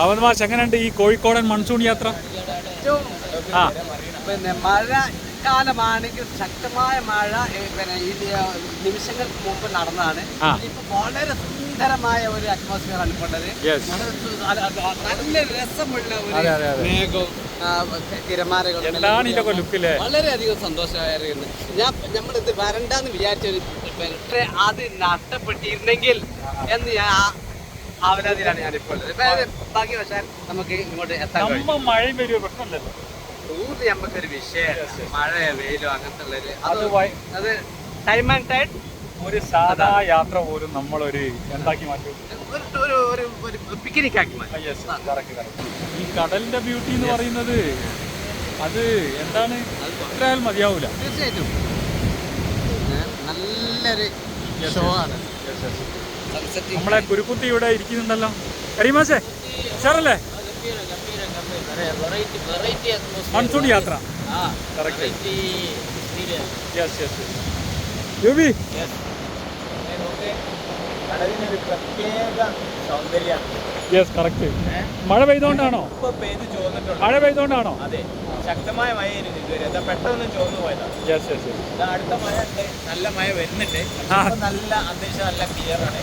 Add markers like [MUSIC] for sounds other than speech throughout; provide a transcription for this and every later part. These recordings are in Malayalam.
അവൻ മാഷ് എങ്ങനെയുണ്ട് ഈ കോഴിക്കോടൻ മൺസൂൺ യാത്ര? ആ. പിന്നെ മഴ കാലമാണെങ്കിൽ ശക്തമായ മഴ പിന്നെ ഈ നിമിഷങ്ങൾക്ക് മുമ്പ് നടന്നതാണ്. ഇപ്പൊ വളരെ സുന്ദരമായ ഒരു അറ്റ്മോസ്ഫിയർ ആണ് അത് നല്ല രസമുള്ള ഒരു. മേഘവും തിരമാലകളും വളരെയധികം സന്തോഷമായിരുന്നു. ഞാൻ നമ്മളിത് വരണ്ടെന്ന് വിചാരിച്ച ഒരു പക്ഷേ അത് നഷ്ടപ്പെട്ടിരുന്നെങ്കിൽ എന്ന് ഞാൻ ആ- ആവലാതിയിലാണ് ഞാനിപ്പോൾ ഉള്ളത്. അത് ഭാഗ്യവശാൽ നമുക്ക് ഇങ്ങോട്ട് എത്താൻ കഴിയും. മഴയും വരും പ്രശ്നമില്ലല്ലോ. ടൂറിന് നമുക്കൊരു വിഷയം മഴ വെയിലോ അങ്ങനത്തെ ഉള്ളൊരു അത് അത് ടൈം ആൻഡ് ഒരു സാധാ യാത്ര പോലും നമ്മളൊരു എന്താക്കി മാറ്റും ഒരു ഒരു ഒരു പിക്നിക് ആക്കി മാറ്റി. ഈ കടലിന്റെ ബ്യൂട്ടി എന്ന് പറയുന്നത് അത് എന്താണ്? എത്രയാലും മതിയാവൂല. തീർച്ചയായിട്ടും. നല്ലൊരു ഷോ ആണ്. നമ്മളെ കുരുക്കുത്തി ഇവിടെ ഇരിക്കുന്നുണ്ടല്ലോ. കരീമാസേ ഉഷാറല്ലേ? മൺസൂൺ യാത്ര. യെസ് കറക്റ്റ് മഴ പെയ്തോണ്ടാണോ? മഴ പെയ്തോണ്ടാണോ? അതെ. ശക്തമായ മഴയായിരുന്നു ഇതുവരെ. എന്താ പെട്ടെന്ന് ചോർന്നു പോയതാണ് അടുത്ത മഴ ഉണ്ട്. നല്ല മഴ വരുന്നുണ്ട്. നല്ല അന്തരീക്ഷം നല്ല ക്ലിയർ ആണ്.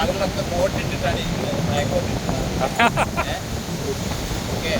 ആളുകളൊക്കെ ബോട്ട് ഇട്ടിട്ടാണ് ഇരിക്കുന്നത്. മഴക്കോട്ട് [LAUGHS] ഓക്കെ.